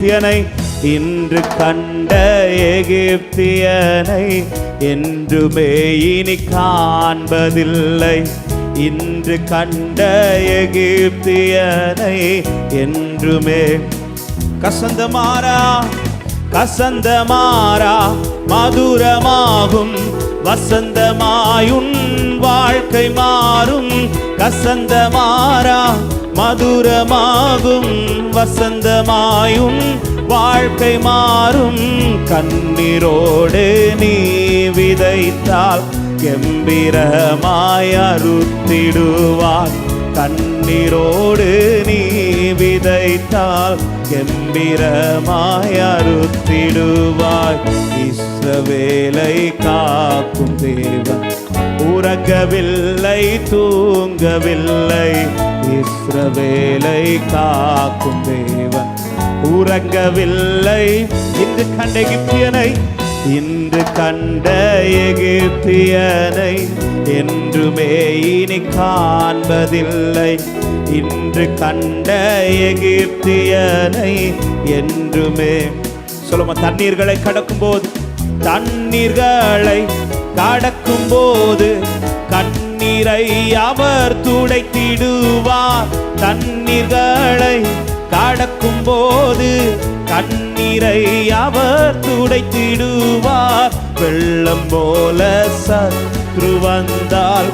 எகிப்தியனை இன்று கண்ட எகிப்தியனை என்றுமே இனி காண்பதில்லை. இன்று கண்ட எகிப்தியனை என்றுமே. கசந்த மாறா கசந்த மாறா மதுரமாகும். வசந்தமாயுன் வாழ்க்கை மாறும். கசந்த மாறா மதுரமாகும் வசந்தமாயும் வாழ்க்கை மாறும். கண்ணீரோடு நீ விதைத்தால் கெம்பீரமாய் அறுத்திடுவார். கண்ணீரோடு நீ விதைத்தால் கெம்பீரமாய் அறுத்திடுவாய். இஸ்ரவேலை காக்கும் தேவன். உறங்கவில்லை தூங்கவில்லை. இஸ்ரவேலை காக்கும் தேவன். உறங்கவில்லை. இன்று கண்ட எகிப்தியனை இன்று கண்ட எகிப்தியனை என்றுமே இனி காண்பதில்லை. இன்று கண்ட எகிப்தியனை என்றுமே. சொல்லுமா தண்ணீர்களை கடக்கும் போது தண்ணீர்களை கடக்கும் போது கண்ணீரை அவர் துடைத்திடுவார். தண்ணீர்களை கடக்கும் போது கண்ணீரை அவர் துடைத்திடுவார். வெள்ளம் போல சத்ரு வந்தால்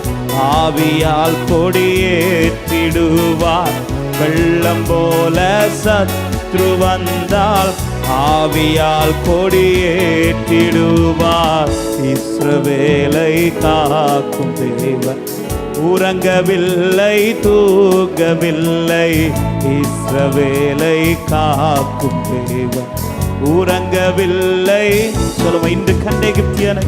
ஆவியால் கொடியேற்றிடுவார். வெள்ளம் போல சத்ரு வந்தால் ஆவியால் கொடியேற்றிடுவார். இஸ்ரவேலை காக்கும் தேவன். உறங்கவில்லை தூங்கவில்லை. இஸ்ரவேலை காக்கும் தேவன். உறங்கவில்லை. சொல்லுவோம் இன்று கண்ட எகிப்தியனை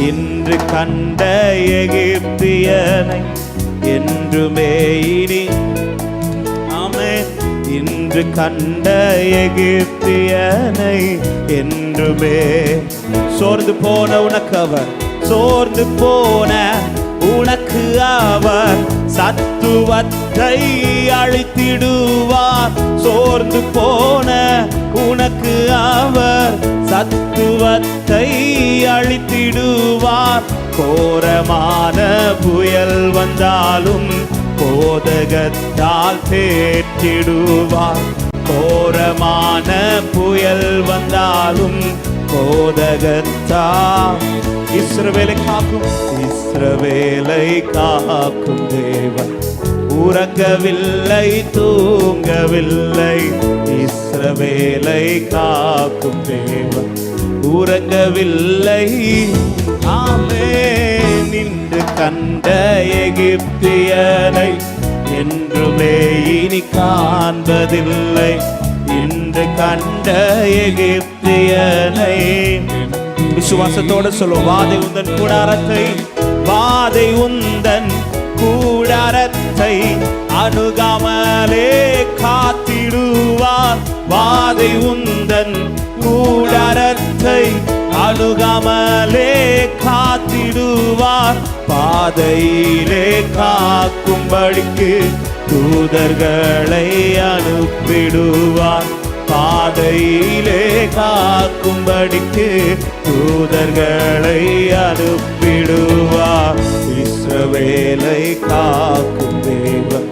இன்று கண்ட எகிப்தியனை என்றுமே இனி ஆமே இன்று கண்ட எகிப்தியனை என்றுமே. சோர்ந்து போன உனக்கு அவர் சோர்ந்து போன உனக்கு அவர் சத்துவத்தை அழித்திடுவார். சோர்ந்து போன உனக்கு அவர் சத்துவத்தை அழித்திடுவார். கோரமான புயல் வந்தாலும் போதகத்தால் தேற்றிடுவார். கோரமான புயல் வந்தாலும் போதகத்தால் இஸ்ரவேலை காக்கும். இஸ்ரவேலை காக்கும் தேவன். உறங்கவில்லை தூங்கவில்லை. இஸ்ரவேலை காக்கும் தேவன். உறங்கவில்லை. ஆமே நின்று கண்ட எகிப்தியனை என்றுமே இனி காண்பதில்லை. என்று கண்ட எகிப்தியனை. விசுவாசத்தோட சொல்லுவோம் வாதை உந்தன் கூடாரத்தை வாதை உந்தன் கூடாரத்தை அணுகாமலே காத்திடுவார். வாதை உந்தன் கூடாரத்தை அணுகாமலே காத்திடுவார். பாதையிலே காக்கும்படிக்கு தூதர்களை அனுப்பிடுவார். பாதையிலே காக்கும்படிக்கு தூதர்களை அனுப்பிடுவார். இஸ்ரவேலை காக்கும் தேவன்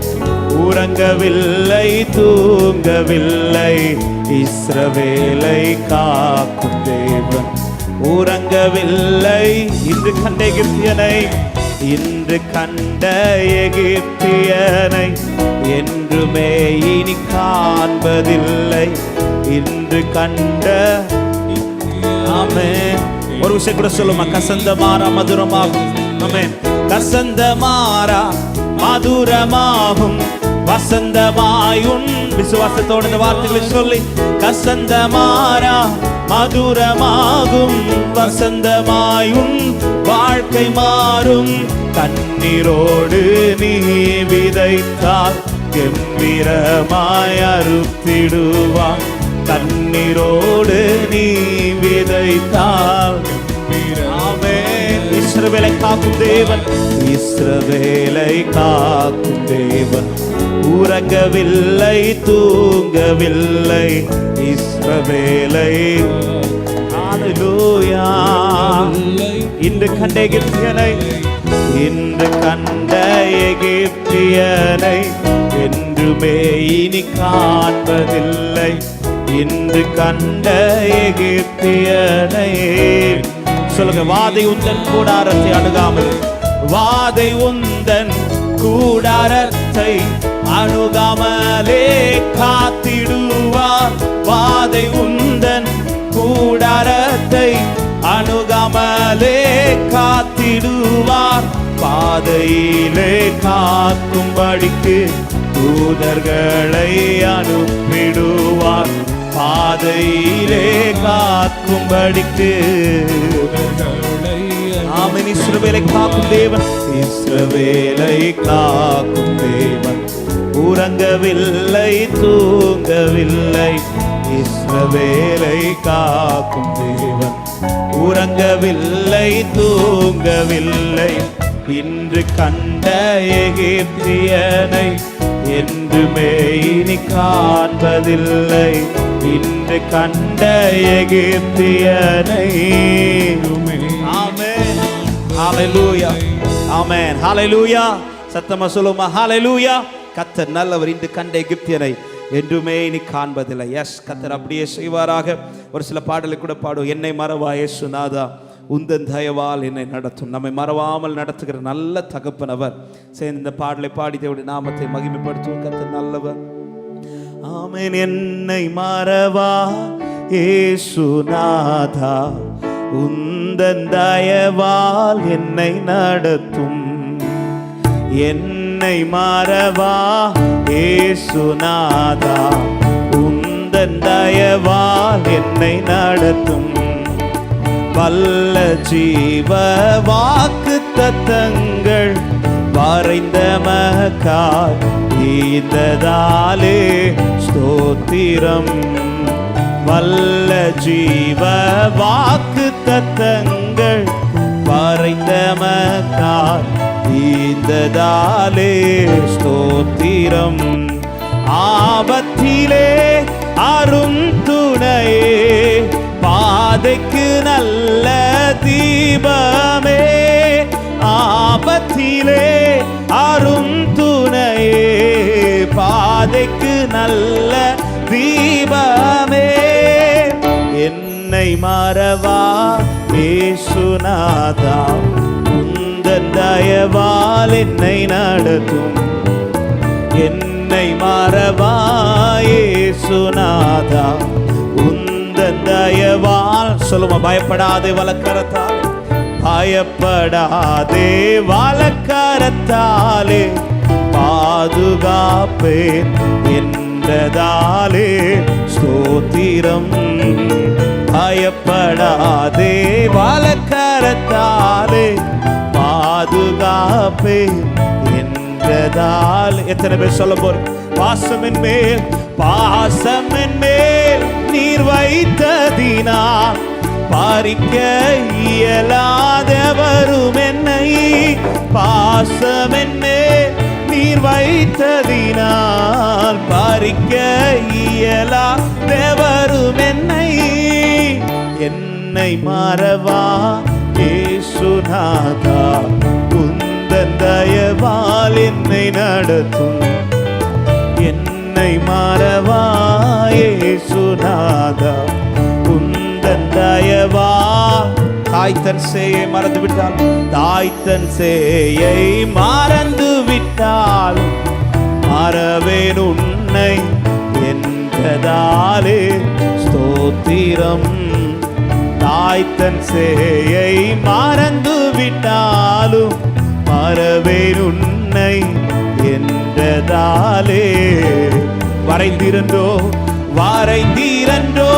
உறங்கவில்லை தூங்கவில்லை. இஸ்ரவேலை காக்கும் தேவன் உறங்கவில்லை. இன்று கண்ட எகிப்தியனை இன்று கண்ட எகிப்தியனை என்றுமே இனி காண்பதில்லை. இன்று கண்ட ஆமே ஒரு விஷயம் கூட சொல்லுமா? கசந்த மாறா மதுரமாகும். ஆமே கசந்த மாறா மதுரமாகும். வசந்தமாயுன் விசுவாசத்தோடு இந்த வார்த்தைகளை சொல்லி கசந்த மாறா மதுரமாகும் வசந்தமாயுன் வாழ்க்கை மாறும். தண்ணீரோடு நீ விதைத்தால் கெம்பீரமாய் அறுத்திடுவான் தண்ணீரோடு நீ விதைத்தால் இஸ்ரவேலை காக்கும் தேவன். இஸ்ரவேலை காக்கும் தேவன். உறங்கவில்லை தூங்கவில்லை இஸ்ரவேலை இன்று கண்ட எகிப்தியனை இன்று கண்ட எகிப்தியனை என்றுமே இனி காண்பதில்லை. இன்று கண்ட எகிப்தியனை. சொல்லுங்க வாதை உந்தன் கூடாரத்தை அணுகாமல் வாதை உந்தன் கூடாரத்தை அணுகாமலே காத்திடுவார். பாதை உந்தன் கூடாரத்தை அணுகாமலே காத்திடுவார். பாதையிலே காக்கும்படிக்கு தூதர்களை அனுப்பிடுவார். பாதையிலே காக்கும்படிக்கு ஆமென் இஸ்ரவேலை காக்கும் தேவன். இஸ்ரவேலை காக்கும் தேவன். உறங்கவில்லை தூங்கவில்லை. இஸ்ரவேலை காக்கும் தேவன். உறங்கவில்லை தூங்கவில்லை. இன்று கண்ட எகிப்தியனை என்றுமே இனி காண்பதில்லை. இன்று கண்ட எகிப்தியனை ஆமென் ஹalleluya ஆமென் ஹalleluya சத்தமா சொல்லுமா? ஹalleluya கர்த்தர் நல்லவர் இன்று கண்ட எகிப்தியனை என்றுமே இனி காண்பதில்லை. எஸ் கத்தர் அப்படியே செய்வாராக. ஒரு சில பாடலை கூட பாடும் என்னை மறவா இயேசுநாதா உந்தன் தயவால் என்னை நடத்தும். நம்மை மறவாமல் நடத்துகிற நல்ல தகப்பன் அவர். சேர்ந்து இந்த பாடலை பாடி தேவனுடைய நாமத்தை மகிமைப்படுத்தும் கர்த்தர் நல்லவர். ஆமேன். என்னை மறவா ஏசுநாதா உந்தன் தயவால் என்னை நடத்தும். என்னை மாறவா ஏசுநாதா உந்தன் தயவால் என்னை நடத்தும். வல்ல ஜீவ வாக்கு தத்தங்கள் வரைந்த மக்கால் ஈந்ததாலே ஸ்தோத்திரம். வல்ல ஜீவ வாக்கு தத்தங்கள் வரைந்த மக்கால் ஈந்ததாலே ஸ்தோத்திரம். ஆபத்திலே அரும் துணையே பாதைக்கு நல்ல தீபமே. ஆபத்திலே அரும் துணையே பாதைக்கு நல்ல தீபமே. என்னை மாறவா? ஏசுநாதா உந்தன் தயவால் என்னை நடத்தும். என்னை மாறவா? ஏசுநாதா உந்தன் தயவால். சொல்லுமா பயப்படாதே வழக்கரத்தால் பயப்படாதே வழக்கரத்தாலே. பாதுகாப்பேன் என்றதாலே ஸ்தோத்திரம். பயப்படாதே வாழக்கரத்தாலே பாதுகாப்பே என்றதால். எத்தனை பேர் சொல்ல போற பாசமின் மேல் பாசமின் மேல் நீர் வைத்ததினா பாரிக்க இயலாதவரும் என்னை பாசமென் மேல் நீர் வைத்ததினால் பாரிக்க இயலாதவரும் என்னை என்னை மறவா? ஏசுநாதா உந்தன் தயவால் என்னை நடத்தும். என்னை மறவாயே ஏசுநாதா உந்தன் தயவா? தாய்த்தன் சேயை மறந்து விட்டால் தாய்த்தன் சேயை மறந்து விட்டால் மறவேன் உன்னை என்றதாலே ஸ்தோத்திரம். தாய்த்தன் சேயை மறந்து விட்டாலும் மறவேன் உன்னை என்றதாலே. வரைந்திரண்டோ வரைந்திரண்டோ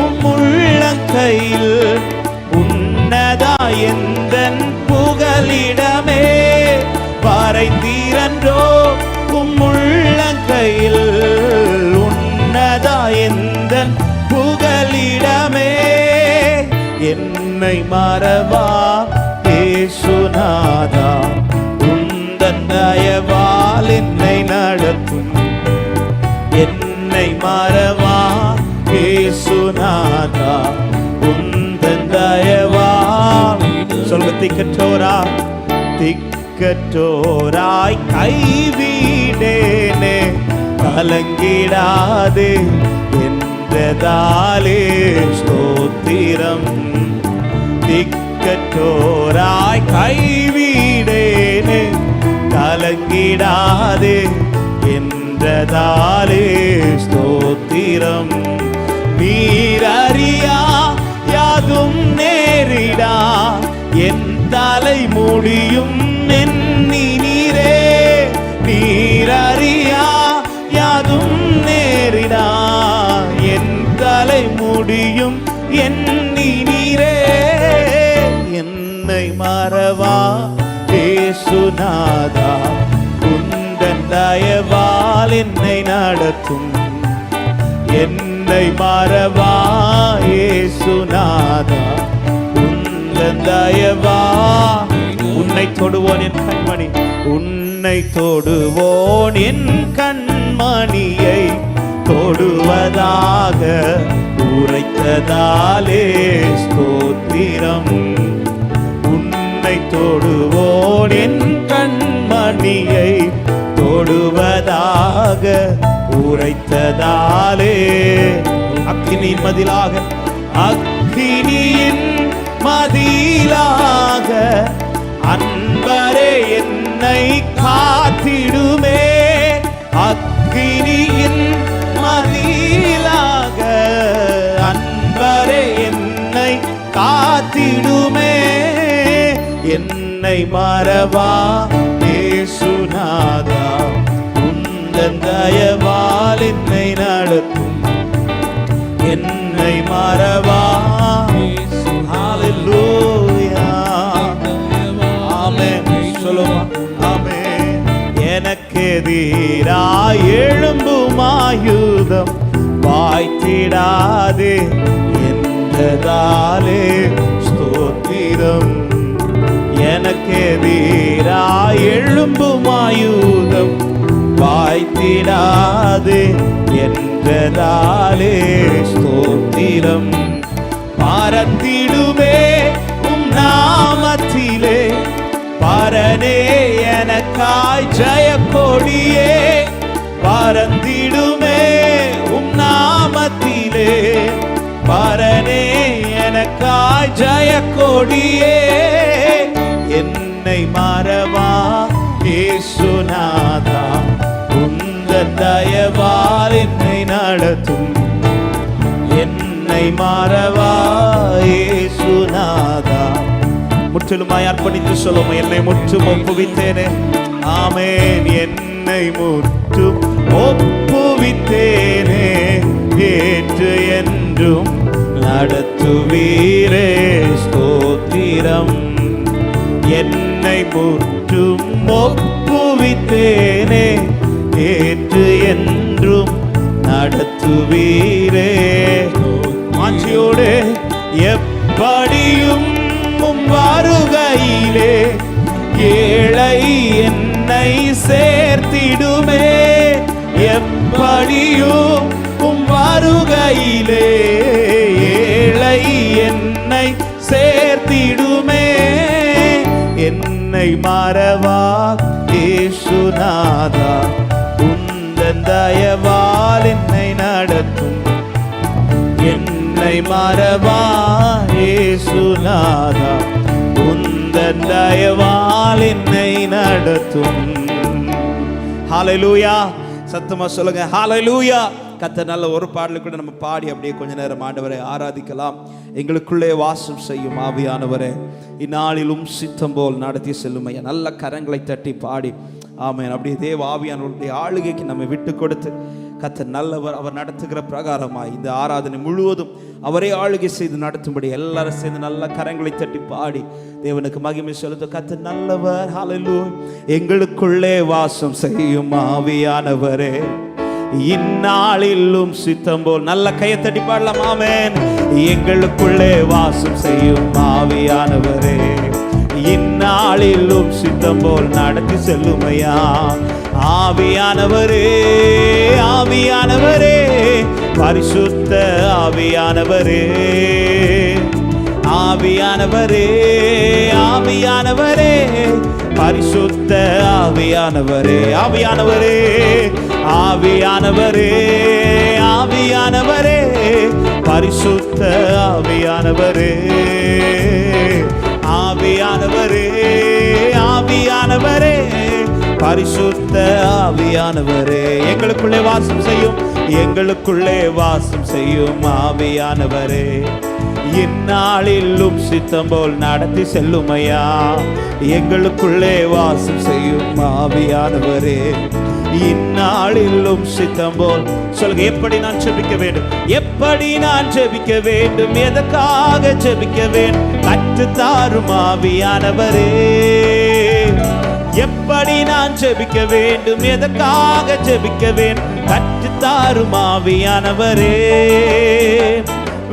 உம் உள்ளங்கையில் உன்னதா எந்த புகலிடமே. வரைந்திரண்டோ உம் உள்ளங்கையில் உன்னதா எந்த புகலிடமே. என்னை மறவா? ஏசுநாதா உந்தன் தயவால் என்னை நட நடத்தும். என்னை மறவா? ஏசுநாதா உந்தன் தயவா சொல்ல திக்கற்றோரா? திக்கற்றோராய் கைவிடேனே கலங்கிடாதே என்றதாலே ஸ்தோத்திரம். திக்கற்றோராய் கைவிடேனு கலங்கிடாதே என்றதாலே ஸ்தோத்திரம். நீரறியா யாதும் நேரிடா என் தலை முடியும் ஏசுநாதா குந்தன் தயவால் என்னை நடத்தும். என்னை மறவா ஏசுநாதா குந்தன் தயவா. உன்னை தொடுவோன் என் கண்மணி உன்னை தொடுவோன் என் கண்மணியை தொடுவதாக உரைத்ததாலே தொடுவதாக உரைத்ததாலே அக்கினியின் மதிலாக அக்கினியின் மதிலாக அன்பரே என்னை காத்திடுமே அக்கினியின் மதிலாக அன்பரே என்னை காத்திடுமே என்னை மறவா ஏசுநாதா தயவால் என்னை நடத்தும் என்னை மறவா ஹalleluya எழும்பும் ஆயுதம். வாய்த்திடாதே. என்றதாலே ஸ்தோத்திரம். எனக்கு எதிராய் எழும்பும் ஆயுதம். வாய்த்திடாது என்றதாலே ஸ்தோத்திரம். பாரத்திடுமே உம் நாமத்திலே. பரனே எனக்காய் ஜெய கொடியே பரந்திடுமே உம் நாமத்திலே. பரனே எனக்காய் ஜெய கொடியே என்னை மறவா ஏசுநாதா உந்த தயவால் என்னை நடத்தும். என்னை மறவா ஏசுநாதா. முற்றிலுமாய் அர்ப்பணித்து சொல்லும் என்னை முற்றும் ஒப்புவித்தேனே. ஆமேன் என்னை முற்றும் ஒப்புவித்தேனே. ஏற்று என்றும் நடத்துவீரே ஸ்தோத்திரம். என்னை முற்றும் ஒப்புவித்தேனே ஏற்று என்றும் நடத்துவீரே. மாட்சியோடு எப்படியும் வருகையிலே ஏழை என்னை சேர்த்திடுமே. எப்படியும் வருகையிலே என்னை மறவா? ஏசுநாதா உந்தன் தயவால் என்னை நடத்தும். என்னை மறவா? ஏசுநாதா உந்தன் தயவால் என்னை நடத்தும். ஹாலலூயா சத்தமா சொல்லுங்க. ஹalleluya. கத்த நல்ல ஒரு பாடலு கூட நம்ம பாடி அப்படியே கொஞ்ச நேரம் ஆண்டவரை ஆராதிக்கலாம். எங்களுக்குள்ளே வாசம் செய்யும் ஆவியானவரே. இந்நாளிலும் சித்தம் போல் நடத்தி செல்லும் ஐயா. நல்ல கரங்களை தட்டி பாடி. ஆமையன் அப்படியே தேவ ஆவியானவருடைய ஆளுகைக்கு நம்ம விட்டு கொடுத்து கத்த நல்லவர் அவர் நடத்துகிற பிரகாரமாய் இந்த ஆராதனை முழுவதும் அவரே ஆளுகை செய்து நடத்தும்படி எல்லாரும் சேர்ந்து நல்ல கரங்களை தட்டி பாடி. தேவனுக்கு மகிமை செலுத்த கத்த நல்லவர். ஹalleluya எங்களுக்குள்ளே வாசம் செய்யும் ஆவியானவரே. இந்நாளிலும் சித்தம் போல் நல்ல கையை தட்டி பாடலாம். ஆமேன். எங்களுக்குள்ளே வாசம் செய்யும் ஆவியானவரே. இந்நாளிலும் சித்தம் போல் நடத்தி செல்லுமையா. ஆவியானவரே ஆவியானவரே. பரிசுத்த ஆவியானவரே. ஆவியானவரே ஆவியானவரே. பரிசுத்த ஆவியானவரே ஆவியானவரே. ஆவியானவரே ஆவியானவரே பரிசுத்த ஆவியானவரே. ஆவியானவரே ஆவியானவரே பரிசுத்த ஆவியானவரே. எங்களுக்குள்ளே வாசம் செய்யும் எங்களுக்குள்ளே வாசம் செய்யும் ஆவியானவரே. இந்நாளிலும் சித்தம் போல் நடத்தி செல்லுமையா. எங்களுக்குள்ளே வாசம் செய்யும் ஆவியானவரே. இந்நாளிலும் சித்தம் போல். சொல்லுங்க எப்படி நான் ஜெபிக்க வேண்டும்? எப்படி நான் ஜெபிக்க வேண்டும்? எதற்காக ஜெபிக்க வேண்டும்? கற்று தாரும் ஆவியானவரே. எப்படி நான் ஜெபிக்க வேண்டும்? எதற்காக ஜெபிக்க வேண்டும்? கற்று தாரும் ஆவியானவரே.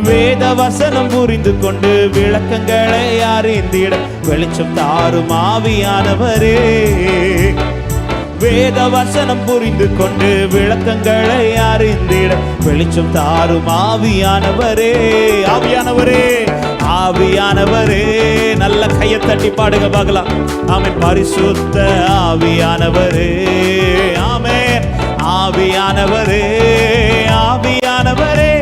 வேத வசனம் புரிந்து கொண்டு விளக்கங்களை அறிந்திட. வெளிச்சம் தாரும் ஆவியானவரே. வேத வசனம் புரிந்து கொண்டு விளக்கங்களை அறிந்திட. வெளிச்சம் தாரும் ஆவியானவரே ஆவியானவரே ஆவியானவரே. நல்ல கையை தட்டி பாடுங்க பார்க்கலாம். ஆமென். பரிசுத்த ஆவியானவரே ஆமே ஆவியானவரே ஆவியானவரே.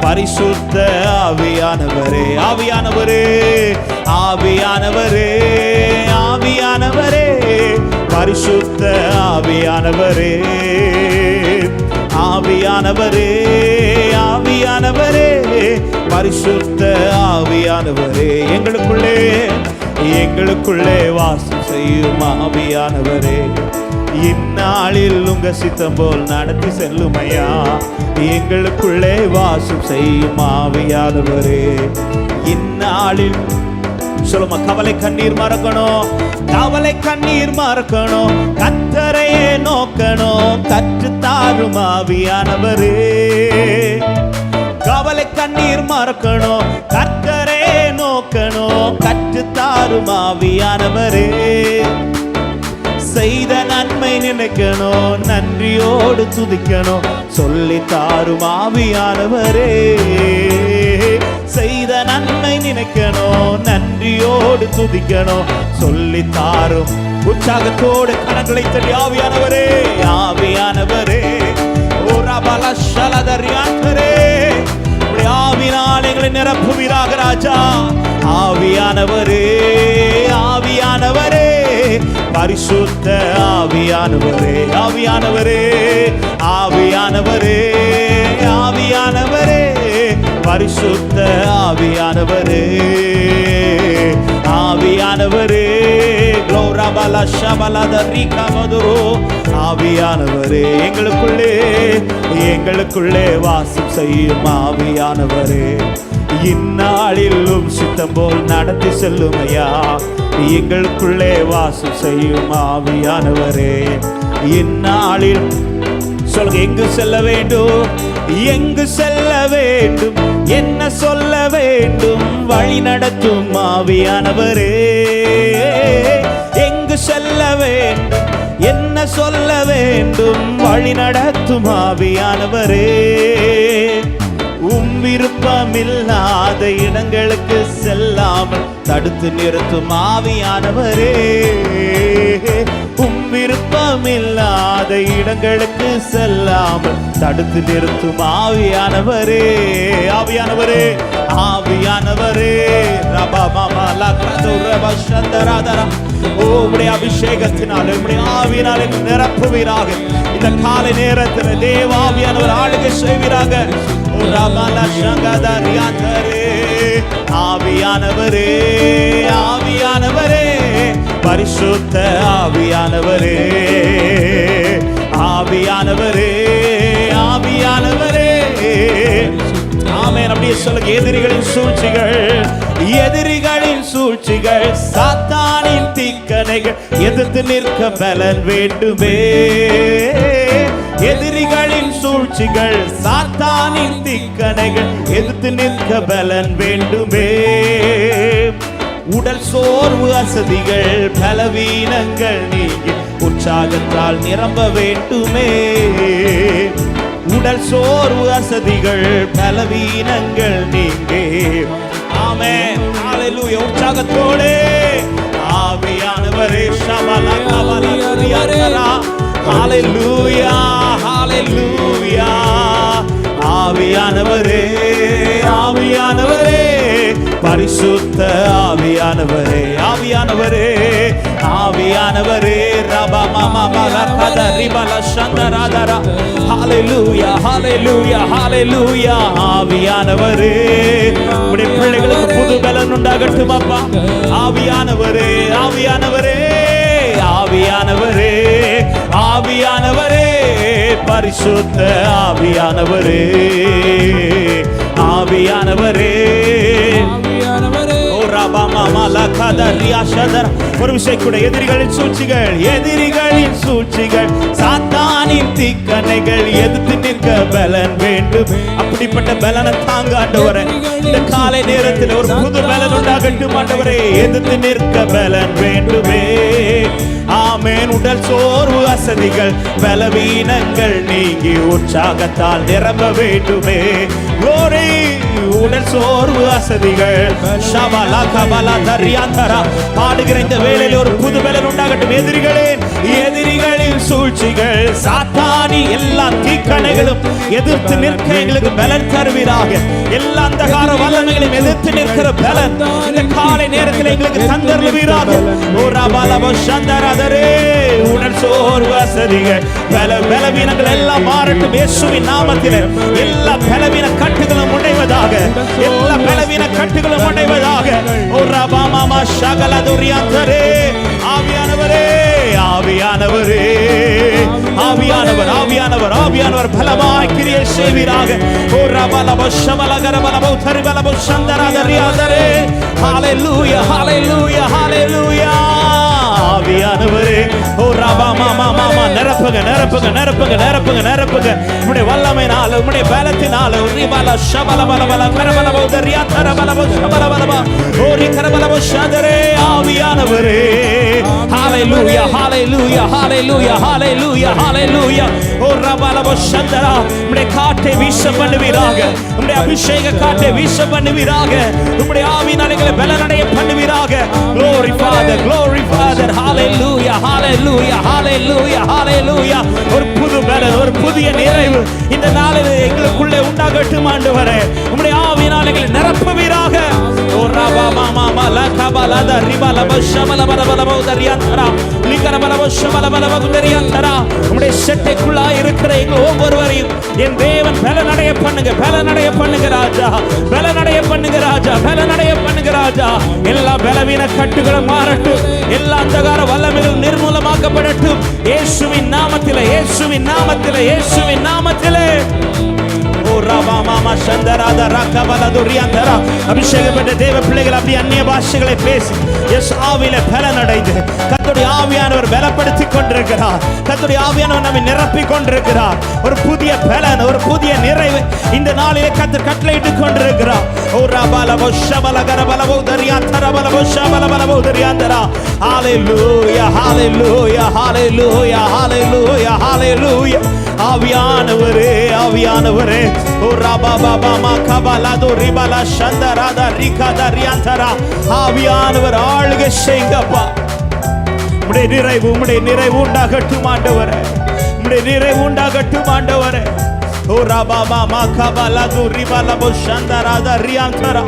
பரிசுத்த ஆவியானவரே ஆவியானவரே ஆவியானவரே. பரிசுத்த ஆவியானவரே. ஆவியானவரே ஆவியானவரே. பரிசுத்த ஆவியானவரே. எங்களுக்குள்ளே எங்களுக்குள்ளே வாசம் செய்யும் ஆவியானவரே. இந்நாளில் உங்க சித்தம் போல் நடத்தி செல்லுமையா எங்களுக்குள்ளே வாசம் செய்யும் ஆவியானவரே. இந்நாளில் சொல்லுமா கவலை கண்ணீர் மறக்கணும். கவலை கண்ணீர் மறக்கணும். கத்தரையே நோக்கணும். கற்று தாரும் ஆவியானவரே. கவலை கண்ணீர் மறக்கணும். கத்தரே நோக்கணும். கற்று தாரும் ஆவியானவரே. செய்த நன்மை நினைக்கணும். நன்றியோடு துதிக்கணும். சொல்லி தாரும் ஆவியானவரே. செய்த நன்மை நினைக்கணும் நன்றியோடு துதிக்கணும் சொல்லி தாரும். உற்சாகத்தோடு கரங்களை தள்ளி ஆவியானவரே ஆவியானவரே. ஓ ரபல நிரப்புவீராக ராஜா. ஆவியானவரே ஆவியானவரே. பரிசுத்த ஆவியானவரே ஆவியானவரே ஆவியானவரே ஆவியானவரே. பரிசுத்த ஆவியானவரே. ஆவியானவரே. கௌரபல ஷபலத ரீகமதுரோ ஆவியானவரே எங்களுக்குள்ளே எங்களுக்குள்ளே வாசம் செய்யும் ஆவியானவரே. இந்நாளிலும் சித்தம் போல் நடத்தி செல்லுமையா எங்களுக்குள்ளே வாசம் செய்யும் ஆவியானவரே. இந்நாளில் சொல்லுங்க எங்கு செல்ல வேண்டும்? எங்கு செல்ல வேண்டும்? என்ன சொல்ல வேண்டும்? வழி நடத்தும் ஆவியானவரே. எங்கு செல்ல வேண்டும்? என்ன சொல்ல வேண்டும்? வழி நடத்தும் ஆவியானவரே. உம் விருப்பமில்லாத இடங்களுக்கு செல்லாமல் தடுத்து நிறுத்தும் ஆவியானவரே. உம் விருப்பமில்லாத இடங்களுக்கு செல்லாமல் தடுத்து நிறுத்தும் ஆவியானவரே ஆவியானவரே ஆவியானவரே. ரபா மாமா லக்ரது ஓ உம்முடைய அபிஷேகத்தினால் உம்முடைய ஆவியினால் நிரப்புவீராக. இந்த காலை நேரத்தில் தேவாவியானவர் ஆளுகை செய்வீராக. ஓ ரபல சங்கதரியாந்தரே ஆவியானவரே ஆவியானவரே. பரிசுத்த ஆவியானவரே. ஆவியானவரே ஆவியானவரே. ஆமென் அப்படியே சொல்லுங்க. எதிரிகளின் சூழ்ச்சிகள் எதிரிகளின் சூழ்ச்சிகள் சாத்தானின் தீக்கணைகள். எதிர்த்து நிற்க பலன் வேண்டுமே. எதிரிகளின் சூழ்ச்சிகள் சாத்தானின் தீக்கணைகள். எதிர்த்து நிற்க பலன் வேண்டுமே. உடல் சோர்வு அசதிகள் பலவீனங்கள் நீங்கள் உற்சாகத்தால் நிரம்ப வேண்டுமே. உடல் சோர்வு அசதிகள் பலவீனங்கள் நீங்கே. ஆமே ஹalleluya உற்சாகத்தோடு. ஆவியானவரே ஷபல கபல துரியாக்கரா ஹalleluya ஆவியானவரே ஆவியானவரே. பரிசுத்த ஆவியானவரே ஆவியானவரே. ஆவியானவரே ரபா மாமா மலா கத ரிபல சந்தராதரா ஹalleluya ஹalleluya ஹalleluya. ஆவியானவரே. உடைய பிள்ளைகளுக்கு புது பலன் உண்டாகட்டும் அப்பா. ஆவியானவரே ஆவியானவரே ஆவியானவரே ஆவியானவரே. பரிசுத்த ஆவியானவரே. ஆவியானவரே. ஒரு விஷயம் கூட எதிரிகளின் சூழ்ச்சிகள் எதிரிகளின் சூழ்ச்சிகள். சாத்தானின் தீக்கணைகள் எதிர்த்து நிற்க பலன் வேண்டும். அப்படிப்பட்ட பலனை தாங்க ஆண்டவரே. இந்த காலை நேரத்தில் ஒரு புது பலன் உண்டாகட்டும் ஆண்டவரே. எதிர்த்து நிற்க பலன் வேண்டுமே. ஆமேன். உடல் சோர்வு அசதிகள் பலவீனங்கள் நீங்கி உற்சாகத்தால் நிரம்ப வேண்டுமே. Glory! உடல் சோர்வு அசதிகள். ஷபலா கபலா தரியாந்தரா. பாடுகிற இந்த வேலையில் ஒரு புது வேலை உண்டாகட்டும். எதிரிகளே எதிரிகளின் சூழ்ச்சிகள். சாத்தானி எல்லா தீக்கணைகளும் எதிர்த்து நிற்க எங்களுக்கு பலன் தருவீராக. எல்லா அந்தகார வல்லமைகளையும் எதிர்த்து நிற்கிற பலன் இந்த காலை நேரத்தில் எங்களுக்கு தந்தருவீராக ஓ ரபலபோ சந்தரதரே. உடல் சோர்வு அசதிகள். பல பலவீனங்கள் எல்லாம் மாறட்டும். இயேசுவின் நாமத்தில். எல்லா பலவீன கட்டுகளும் உடைவதாக எல்லா பலவீன கட்டுகளும் உடைவதாக ஒரு மாமா சகல துரியாந்தரே. ஆவியானவரே ஆவியானவரே. ஆவியானவர் ஆவியானவர் ஆவியானவர். பலமாய் கிரியை செய்வீராக. ஓ ரபலபோ ஷமலகரபலபோ தரிபலபோ சந்தரதரியாதரே ஹalleluya ஹalleluya ஹalleluya. ஆவியானவரே. ஓ ராபா மாமா மாமா நிரப்புங்க நிரப்புங்க நிரப்புங்க நிரப்புங்க நிரப்புங்க. உம்முடைய வல்லமையினால உம்முடைய பலத்தினால ரிபல ஷபல பல பல கரபல பௌதரியா தரபல பல பல ஓ ரி கரபல ஷதரே ஆவியானவரே. ஹalleluya ஹalleluya ஹalleluya ஹalleluya ஹalleluya ஓ ரபல ஷந்தரா உம்முடைய காட்டை வீச பண்ணுவீராக உம்முடைய அபிஷேக காட்டை வீச பண்ணுவீராக உம்முடைய ஆவியினாலே பலனடைய பண்ணுவீராக glory father glory. Hallelujah hallelujah hallelujah. ஒரு புது பலன் ஒரு புதிய நிறைவு இந்த நாளில் எங்களுக்குள்ளே உண்டாகட்டும் ஆண்டவரே. உம்முடைய ஆவியினால் எங்களை நிரப்புவீராக. ஓ ரபா மாமா மல கபல த ரிபல பஷமல பல பல பௌதரியாந்தரா லிகர பல பஷமல பல பௌதரியாந்தரா உம்முடைய செட்டைக்குள்ளாய் இருக்கிற எங்கள் ஒவ்வொருவரையும் என் தேவன் பலனடைய பண்ணுங்க பலனடைய பண்ணுங்க ராஜா பலனடைய பண்ணுங்க ராஜா பலனடைய பண்ணுங்க ராஜா எல்லா பலவீன கட்டுகளும் மாறட்டும் எல்லா அந்தகார வல்லமைகள் நிர்மூலமாக்கப்படட்டும் இயேசுவின் நாமத்திலே இயேசுவின் நாமத்திலே இயேசுவின் நாமத்திலே அபிஷேகப்பட்ட தேவ பிள்ளைகள் அப்படி அந்நிய பாஷைகளை பேசி எஸ் ஆவியில பலன் அடைந்து கத்துடைய ஆவியானவர் பலப்படுத்தி கொண்டிருக்கிறார் கத்துடைய ஆவியானவர் நம்மை நிரப்பி கொண்டிருக்கிறார் ஒரு புதிய பலன் ஒரு புதிய நிறைவு இந்த நாளிலே கத்து கட்டளையிட்டு கொண்டிருக்கிறார் ஓ ரபல வஷபல கரபல பௌதரியா தரபல வஷபல பல பௌதரியாந்தரா ஹalleluya ஹalleluya ஹalleluya ஹalleluya ஹalleluya ஆவியானவரே ஆவியானவரே ஓ ரபா ஆவியானவர் ஆளுகை செய்யுங்கப்பா உம்முடைய நிறைவு உம்முடைய நிறைவு உண்டாகட்டும் ஆண்டவரே. உம்முடைய நிறைவு உண்டாகட்டும் ஆண்டவரே. ஓ போ சந்தராதா ரியாந்தரா